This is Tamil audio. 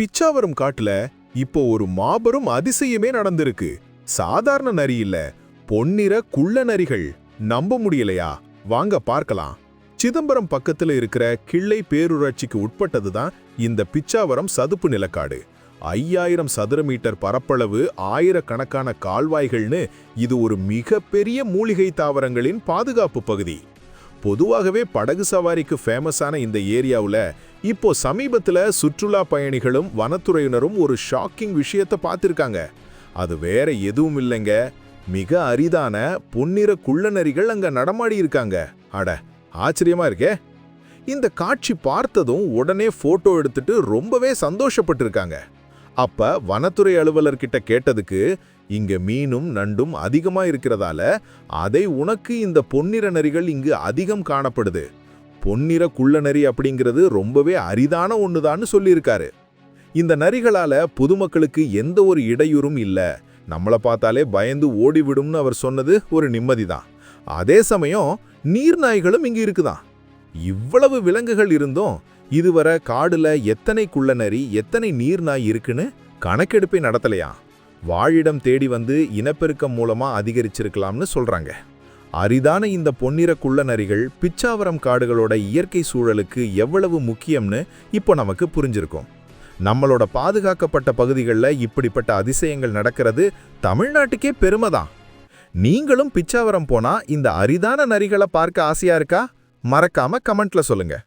பிச்சாவரம் காட்டுல இப்போ ஒரு மாபெரும் அதிசயமே நடந்திருக்கு. சாதாரண நரி இல்ல பொன்னிற குள்ள நரிகள். நம்ப முடியலையா? வாங்க பார்க்கலாம். சிதம்பரம் பக்கத்துல இருக்கிற கிள்ளை பேரூராட்சிக்கு உட்பட்டதுதான் இந்த பிச்சாவரம் சதுப்பு நிலக்காடு. ஐயாயிரம் சதுர மீட்டர் பரப்பளவு ஆயிரக்கணக்கான கால்வாய்கள்னு இது ஒரு மிகப்பெரிய மூலிகை தாவரங்களின் பாதுகாப்பு பகுதி. பொதுவாகவே படகு சவாரிக்கு ஃபேமஸான இந்த ஏரியாவில் இப்போ சமீபத்தில் சுற்றுலா பயணிகளும் வனத்துறையினரும் ஒரு ஷாக்கிங் விஷயத்தை பார்த்துருக்காங்க. அது வேற எதுவும் இல்லைங்க. மிக அரிதான பொன்னிற குள்ளநரிகள் அங்க நடமாடி இருக்காங்க. அட ஆச்சரியமா இருக்கே. இந்த காட்சி பார்த்ததும் உடனே போட்டோ எடுத்துட்டு ரொம்பவே சந்தோஷப்பட்டிருக்காங்க. அப்ப வனத்துறை அலுவலர்கிட்ட கேட்டதுக்கு இங்க மீனும் நண்டும் அதிகமா இருக்கிறதால அதை உனக்கு இந்த பொன்னிற நரிகள் இங்கு அதிகம் காணப்படுது. பொன்னிற குள்ள நரி அப்படிங்கிறது ரொம்பவே அரிதான ஒண்ணுதான்னு சொல்லியிருக்காரு. இந்த நரிகளால பொதுமக்களுக்கு எந்த ஒரு இடையூறும் இல்ல. நம்மளை பார்த்தாலே பயந்து ஓடிவிடும்னு அவர் சொன்னது ஒரு நிம்மதிதான். அதே சமயம் நீர் நாய்களும் இங்கு இருக்குதான். இவ்வளவு விலங்குகள் இருந்தும் இதுவரை காடுல எத்தனை குள்ளநரி எத்தனை நீர்நாய் இருக்குன்னு கணக்கெடுப்பை நடத்தலையா? வாழிடம் தேடி வந்து இனப்பெருக்கம் மூலமா அதிகரிச்சிருக்கலாம்னு சொல்றாங்க. அரிதான இந்த பொன்னிற குள்ளநரிகள் பிச்சாவரம் காடுகளோட இயற்கை சூழலுக்கு எவ்வளவு முக்கியம்னு இப்போ நமக்கு புரிஞ்சிருக்கும். நம்மளோட பாதுகாக்கப்பட்ட பகுதிகளில் இப்படிப்பட்ட அதிசயங்கள் நடக்கிறது தமிழ்நாட்டுக்கே பெருமை தான் நீங்களும் பிச்சாவரம் போனா இந்த அரிதான நரிகளை பார்க்க ஆசையா இருக்கா? மறக்காம கமெண்ட்ல சொல்லுங்க.